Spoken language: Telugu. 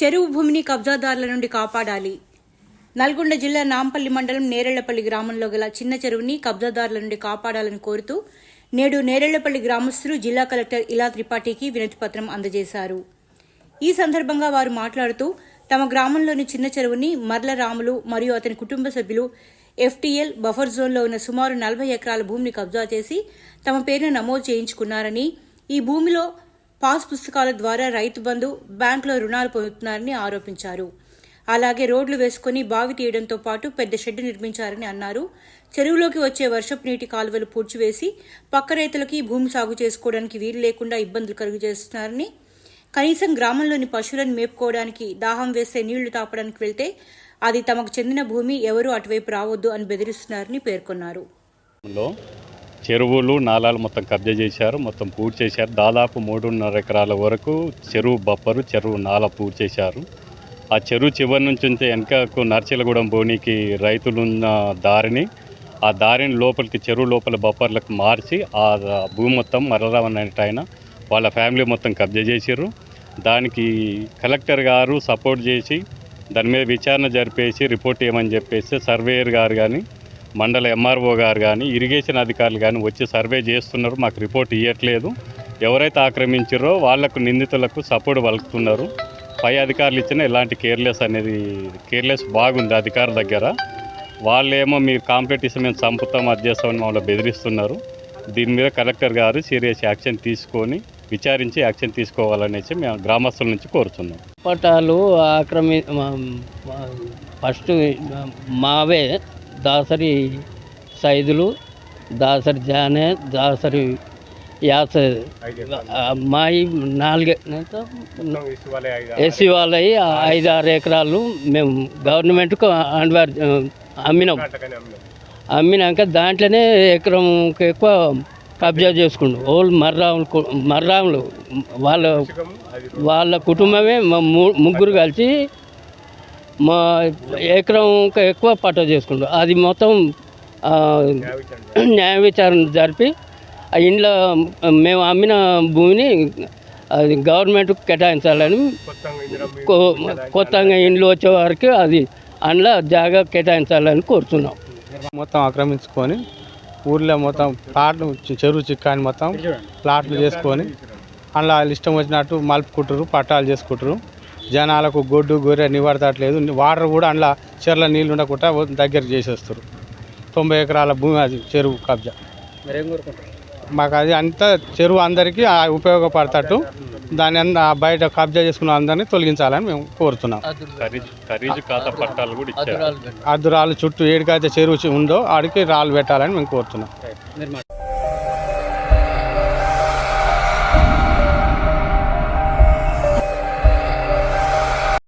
చెరువు భూమిని కబ్జాదారుల నుండి కాపాడాలి. నల్గొండ జిల్లా నాంపల్లి మండలం నేరెళ్ళపల్లి గ్రామంలో గల చిన్న చెరువుని కబ్జాదారుల నుండి కాపాడాలని కోరుతూ నేడు నేరెళ్ళపల్లి గ్రామస్తులు జిల్లా కలెక్టర్ ఇలా త్రిపాఠికి వినతిపత్రం అందజేశారు. ఈ సందర్భంగా వారు మాట్లాడుతూ తమ గ్రామంలోని చిన్న చెరువుని మర్ల రాములు మరియు అతని కుటుంబ సభ్యులు ఎఫ్టీఎల్ బఫర్ జోన్లో ఉన్న సుమారు నలభై ఎకరాల భూమిని కబ్జా చేసి తమ పేరును నమోదు చేయించుకున్నారని ఈ భూమిలో పాస్ పుస్తకాల ద్వారా రైతు బంధు బ్యాంకులో రుణాలు పొందుతున్నారని ఆరోపించారు. అలాగే రోడ్లు వేసుకుని బావి తీయడంతో పాటు పెద్ద షెడ్డు నిర్మించారని అన్నారు. చెరువులోకి వచ్చే వర్షపు నీటి కాలువలు పూడ్చివేసి పక్క రైతులకి భూమి సాగు చేసుకోవడానికి వీలు లేకుండా ఇబ్బందులు కలుగు చేస్తున్నారని కనీసం గ్రామంలోని పశువులను మేపుకోవడానికి దాహం వేస్తే నీళ్ళు తాపడానికి వెళ్తే అది తమకు చెందిన భూమి ఎవరూ అటువైపు రావద్దు అని బెదిరిస్తున్నారని పేర్కొన్నారు. చెరువులు నాలాలు మొత్తం కబ్జా చేశారు మొత్తం పూర్తి చేశారు. దాదాపు మూడున్నర ఎకరాల వరకు చెరువు బప్పరు చెరువు నాల పూర్తి చేశారు. ఆ చెరువు చివరి నుంచి ఉంటే వెనకకు నర్చిలగూడెం బోనికి రైతులున్న దారిని ఆ దారిని లోపలికి చెరువు లోపల బప్పర్లకు మార్చి ఆ భూమి మొత్తం మరలరావని ఆయన వాళ్ళ ఫ్యామిలీ మొత్తం కబ్జా చేశారు. దానికి కలెక్టర్ గారు సపోర్ట్ చేసి దాని మీద విచారణ జరిపేసి రిపోర్ట్ ఇవ్వమని చెప్పేసి సర్వేయర్ గారు కానీ మండల ఎంఆర్ఓ గారు కానీ ఇరిగేషన్ అధికారులు కానీ వచ్చి సర్వే చేస్తున్నారు. మాకు రిపోర్ట్ ఇవ్వట్లేదు ఎవరైతే ఆక్రమించారో వాళ్ళకు నిందితులకు సపోర్ట్ పలుకుతున్నారు. పై అధికారులు ఇచ్చిన ఇలాంటి కేర్లెస్ అనేది కేర్లెస్ బాగుంది అధికారుల దగ్గర. వాళ్ళేమో మీరు కాంపిటీషన్ మేము చంపుతాం అది చేస్తామని మమ్మల్ని బెదిరిస్తున్నారు. దీని మీద కలెక్టర్ గారు సీరియస్ యాక్షన్ తీసుకొని విచారించి యాక్షన్ తీసుకోవాలనేసి మేము గ్రామస్తుల నుంచి కోరుతున్నాం పట్టాలు ఆక్రమి ఫస్ట్ మావే దాసరి సైదులు దాసరి జానే దాసరి యాస మాయి నాలుగే ఎస్సీ వాళ్ళయి ఐదు ఆరు ఎకరాలు మేము గవర్నమెంట్కు అండ్వార్ అమ్మినాం. అమ్మినాక దాంట్లోనే ఎకరంకి ఎక్కువ కబ్జా చేసుకుండు. ఓళ్ళు మర్రాములు మర్రాములు వాళ్ళ వాళ్ళ కుటుంబమే ముగ్గురు కలిసి మా ఎకరం ఎక్కువ పట్ట చేసుకుండు అది మొత్తం ఆ, న్యాయ విచారణ జరిపి ఆ ఇంట్లో మేము అమ్మిన భూమిని అది గవర్నమెంట్ కేటాయించాలని కొ- కొత్తగా ఇండ్లు వచ్చే వారికి అది అందులో జాగా కేటాయించాలని కోరుతున్నాం. మొత్తం ఆక్రమించుకొని ఊర్లో మొత్తం ప్లాట్లు చెరువు చిక్కాని మొత్తం ప్లాట్లు చేసుకొని అందులో వాళ్ళు ఇష్టం వచ్చినట్టు మలుపుకుంటారు పట్టాలు చేసుకుంటారు జనాలకు గొడ్డు గొర్రె నివాడతట్లేదు వాటర్ కూడా అందులో చెర్ల నీళ్ళు ఉండకుండా దగ్గర చేసేస్తారు తొంభై ఎకరాల భూమి అది చెరువు కబ్జా. మాకు అది అంతా చెరువు అందరికీ ఆ ఉపయోగపడతట్టు దాని అంద బయట కబ్జా చేసుకున్న అందరినీ తొలగించాలని మేము కోరుతున్నాం. అర్ధరాలు చుట్టూ ఏడికైతే చెరువు ఉందో ఆడికి రాళ్ళు పెట్టాలని మేము కోరుతున్నాం.